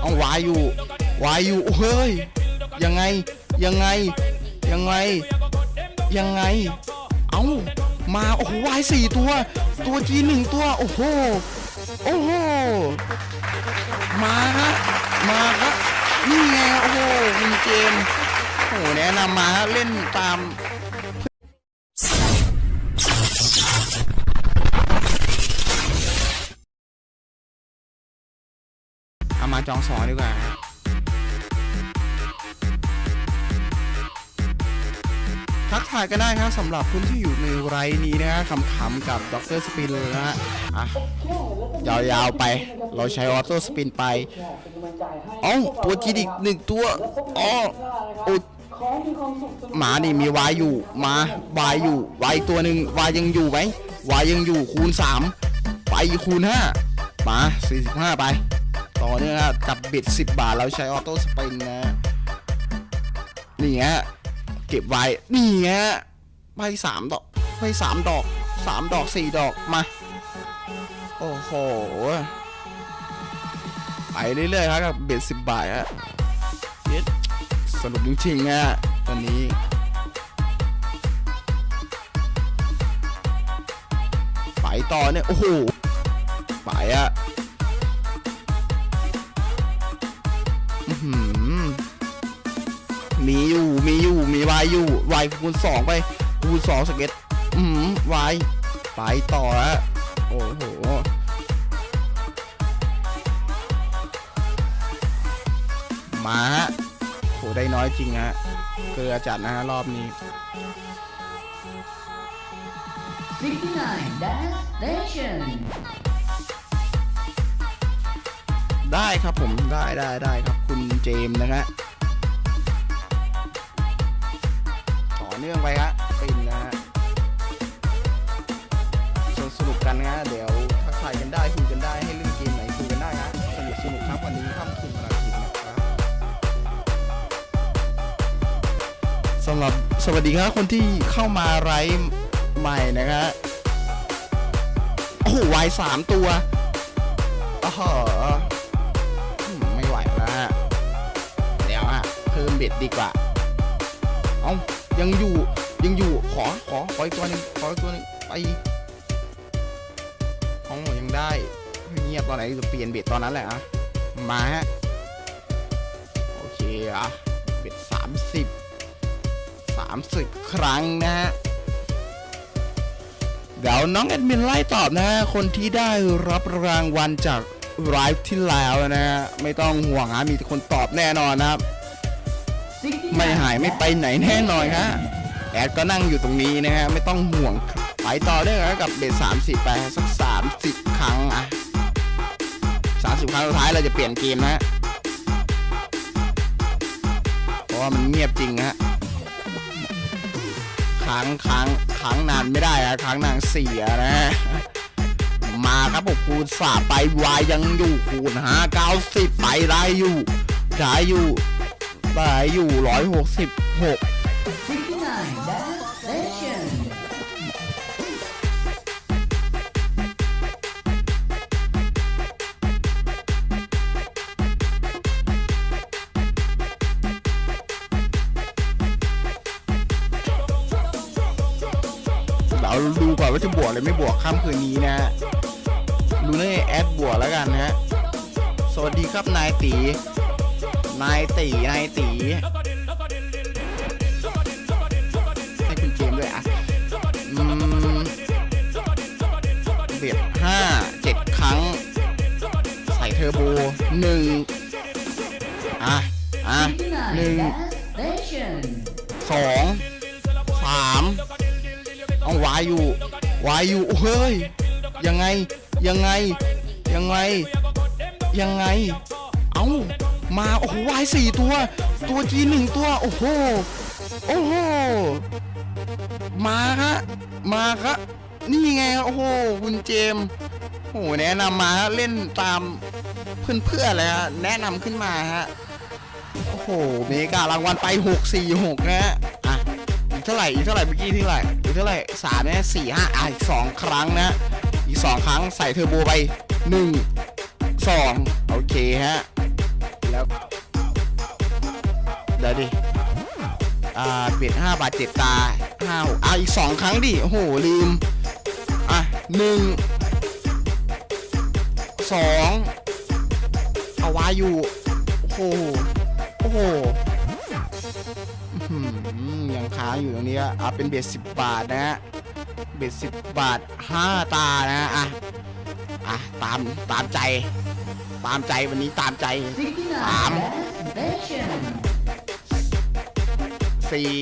เอาวายอยู่วายอยู่เฮ้ยยังไงยังไงยังไงยังไง เอามาโอ้โหวายสี่ตัว ตัวจีหนึ่งตัวโอ้โหโอ้โหมาฮะมาฮะนี่ไงโอ้โหคุณเจมโอ้โหแนะนำมาฮะเล่นตาม มาจองสองดีกว่าฮะทักทายกันได้ครับสำหรับคุณที่อยู่ในไรนี้นะฮะขำๆกับด็อกเตอร์สปินเลยนะฮะอะยาวๆไป เราใช้ออโต้สปินไปอ้าตัวจีดิกหนึ่งตัวอ๋อโอ้หมานี่มีวายอยู่มาวายอยู่วายตัวหนึ่งวายยังอยู่ไหมวายยังอยู่คูณสามไปคูณห้ามาสี่สิบห้าไป ต่อเนื่องครับกับบิด 10 บาทเราใช้ออโต้สปินนะนี่ฮะเก็บไว้นี่ฮะไปสามดอกไปสามดอกสามดอกสี่ดอกมาโอ้โหไปเรื่อยๆครับกับเบ็ดสิบบาทฮะเย็ดสนุกจริงๆฮะตอนนี้ไปต่อเนี่ยโอ้โห อยู่มีวายอยู่วายคูณสองไปคูณสองสเก็ตอือหือวายไปต่อฮะโอ้โหมาฮะโหได้น้อยจริงฮะเกลือจัดนะฮะรอบนี้ 69 Dance Station. ได้ครับผมได้ได้ได้ครับคุณเจมส์นะฮะ เนื่องไปฮะปินนะฮะสนุกสนุกกันนะเดี๋ยวทักทายกันได้คุยกันได้ให้เล่นเกมไหนคุยกันได้ฮะสนุกสนุกครับวันนี้ค่ำคืนวันอาทิตย์นะครับสำหรับสวัสดีครับคนที่เข้ามาไลฟ์ใหม่นะฮะโอ้โหวายสามตัวโอ้โหอืมไม่ไหวแล้วฮะเดี๋ยวฮะเพิ่มเบ็ดดีกว่า เอ้า ยังอยู่ยังอยู่ขอขอขออีกตัวหนึงขออีกตัวหนึงไปเอ้ายังได้เงียบตอนไหนจะเปลี่ยนเบ็ดตอนนั้นแหละอะมาฮะโอเคอะเบ็ดสามสิบสามสิบครั้งนะฮะเดี๋ยวน้องแอดมินไล่ตอบนะฮะคนที่ได้รับรางวัลจากไลฟ์ที่แล้วนะฮะไม่ต้องห่วงฮะมีคนตอบแน่นอนนะครับ ไม่หายไม่ไปไหนแน่นอนฮะแอดก็นั่งอยู่ตรงนี้นะฮะไม่ต้องห่วงไปต่อได้ครับกับเบสสามสิบไปสักสามสิบครั้งอะสามสิบครั้งสุดท้ายเราจะเปลี่ยนเกมนะฮะเพราะว่ามันเงียบจริงฮะค้างค้างค้างนานไม่ได้อะค้างนานเสียนะฮะมาครับผมคูณสามไปวายยังอยู่คูณห้าเก้าสิบไปได้อยู่ได้อยู่ ได้อยู่ร้อยหกสิบหก69 Dance Station. เราดูก่อนว่าจะบวกหรือไม่บวกค่ำคืนนี้นะฮะดูในแอดบวกแล้วกันนะฮะ สวัสดีครับนายตี นายตีนายตีให้คุณเจมด้วยอะเบียดห้าเจ็ดครั้ง ใส่เทอร์โบหนึ่งอะ อะหนึ่งสองสามเอาวายอยู่วายอยู่เฮ้ย ยังไง ยังไง ยังไง ยังไง เอา มาโอ้โหวายสี่ตัว ตัวจีหนึ่งตัว โอ้โห โอ้โห มาฮะมาครับนี่ไงโอ้โหคุณเจมโอ้โหแนะนำมาฮะเล่นตามเพื่อนๆเลยฮะแนะนำขึ้นมาฮะโอ้โหเมการางวัลไป6 4 6นะฮะอะอีกเท่าไหร่อีกเท่าไหร่เมื่อกี้ที่เท่าไหร่อีกเท่าไหร่สามเนี่ยสี่ห้าอะอีกสองครั้งนะอีกสองครั้งใส่เทอร์โบไปหนึ่งสองโอเคฮะ แล้วเดี๋ยวดิอ่าเบ็ดห้าบาทเจ็บตาห้าอะอีกสองครั้งดิโอ้โหลืมอะหนึ่งสองเอาวาอยู่โอ้โหโอ้โหยังค้างอยู่ตรงนี้อะเป็นเบ็ดสิบบาทนะฮะเบ็ดสิบบาทห้าตานะอะอะตามตามใจ ตามใจวันนี้ตามใจ69 Sám. Last Station สี่